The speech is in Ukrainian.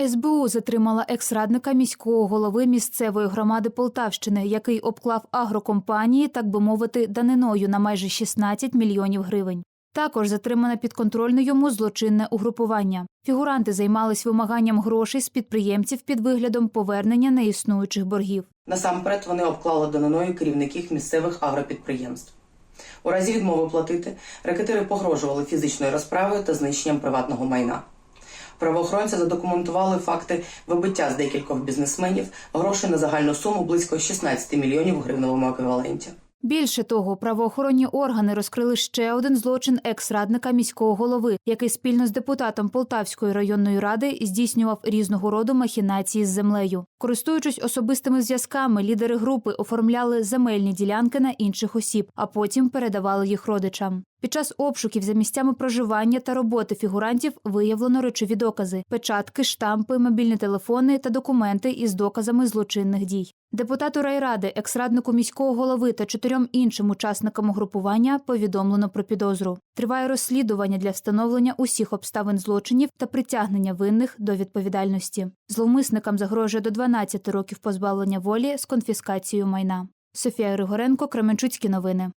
СБУ затримала екс-радника міського голови місцевої громади Полтавщини, який обклав агрокомпанії, так би мовити, даниною на майже 16 мільйонів гривень. Також затримане підконтрольне йому злочинне угрупування. Фігуранти займались вимаганням грошей з підприємців під виглядом повернення неіснуючих боргів. Насамперед вони обклали даниною керівників місцевих агропідприємств. У разі відмови платити рекетири погрожували фізичною розправою та знищенням приватного майна. Правоохоронці задокументували факти вибиття з декількох бізнесменів грошей на загальну суму близько 16 мільйонів у гривневому еквіваленті. Більше того, правоохоронні органи розкрили ще один злочин екс-радника міського голови, який спільно з депутатом Полтавської районної ради здійснював різного роду махінації з землею. Користуючись особистими зв'язками, лідери групи оформляли земельні ділянки на інших осіб, а потім передавали їх родичам. Під час обшуків за місцями проживання та роботи фігурантів виявлено речові докази: печатки, штампи, мобільні телефони та документи із доказами злочинних дій. Депутату райради, екс-раднику міського голови та чотирьом іншим учасникам угрупування повідомлено про підозру. Триває розслідування для встановлення усіх обставин злочинів та притягнення винних до відповідальності. Зловмисникам загрожує до 12 років позбавлення волі з конфіскацією майна. Софія Григоренко, Кременчуцькі новини.